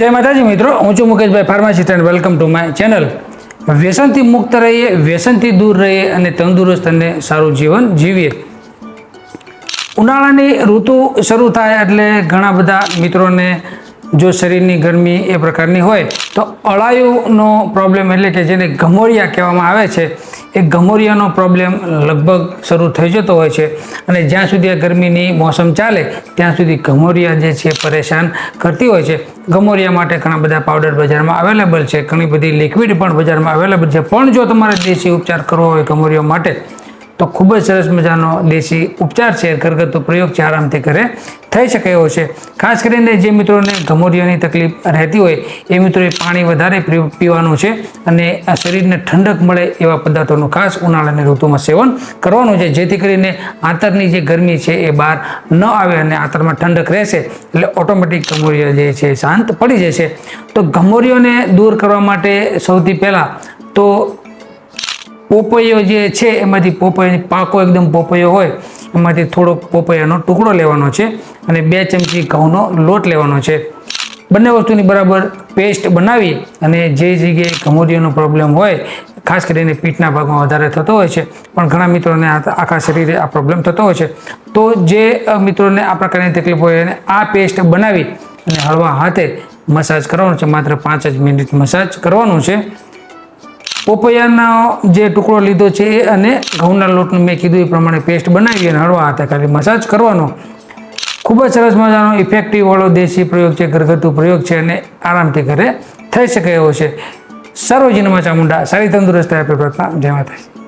જય માતાજી મિત્રો, હું છું Mukeshbhai pharmacist and welcome to my channel વ્યસનથી મુક્ત રહીએ, વ્યસનથી દૂર રહીએ અને તંદુરસ્ત અને સારું જીવન જીવીએ. ઉનાળાની ઋતુ શરૂ થાય એટલે ઘણા બધા મિત્રોને જો શરીરની ગરમી એ પ્રકારની હોય, તો અળાયુનો પ્રોબ્લેમ એટલે કે જેને ઘમોળિયા કહેવામાં આવે છે એ ગમોરિયાનો પ્રોબ્લેમ લગભગ શરૂ થઈ જતો હોય છે. અને જ્યાં સુધી આ ગરમીની મોસમ ચાલે, ત્યાં સુધી ગમોરિયા જે છે પરેશાન કરતી હોય છે. ગમોરિયા માટે ઘણા બધા પાવડર બજારમાં અવેલેબલ છે. ઘણી બધી લિક્વિડ પણ બજારમાં અવેલેબલ છે. પણ જો તમારે દેશી ઉપચાર કરવો હોય ગમોરિયા માટે તો ખૂબ જ સરસ મજાનો દેશી ઉપચાર છે, ઘરગથ્થુ પ્રયોગ છે, આરામથી ઘરે થઈ શકે એવો છે. ખાસ કરીને જે મિત્રોને ગમોરિયાની તકલીફ રહેતી હોય, એ મિત્રોએ પાણી વધારે પીવાનું છે અને શરીરને ઠંડક મળે એવા પદાર્થોનું ખાસ ઉનાળાની ઋતુમાં સેવન કરવાનું છે. જેથી કરીને આંતરની જે ગરમી છે, એ બહાર ન આવે અને આંતરમાં ઠંડક રહેશે એટલે ઓટોમેટિક ઘમોરીઓ જે છે શાંત પડી જશે. તો ઘમોરીઓને દૂર કરવા માટે સૌથી પહેલાં તો પોપૈયો જે છે, એમાંથી પોપૈયો પાકો એકદમ પોપૈયો હોય, એમાંથી થોડો પોપૈયાનો ટુકડો લેવાનો છે અને બે ચમચી ઘઉંનો લોટ લેવાનો છે. બંને વસ્તુની બરાબર પેસ્ટ બનાવી અને જે જગ્યાએ ગમોડિયાનો પ્રોબ્લેમ હોય, ખાસ કરીને પીઠના ભાગમાં વધારે થતો હોય છે, પણ ઘણા મિત્રોને આખા શરીરે આ પ્રોબ્લેમ થતો હોય છે, તો જે મિત્રોને આ પ્રકારની તકલીફ હોય એને આ પેસ્ટ બનાવી અને હળવા હાથે મસાજ કરવાનું છે, માત્ર પાંચ જ મિનિટ મસાજ કરવાનું છે. પોપૈયાનો જે ટુકડો લીધો છે એ અને ઘઉંના લોટનું મેં કીધું એ પ્રમાણે પેસ્ટ બનાવી અને હળવા હાથે ખાલી મસાજ કરવાનો. ખૂબ જ સરસ મજાનો ઇફેક્ટિવ વાળો દેશી પ્રયોગ છે, ઘરગથ્થુ પ્રયોગ છે અને આરામથી ઘરે થઈ શકે એવો છે. સર્વજીનમાં ચામુંડા સારી તંદુરસ્ત આપે પ્રાર્થના. જય માતાજી.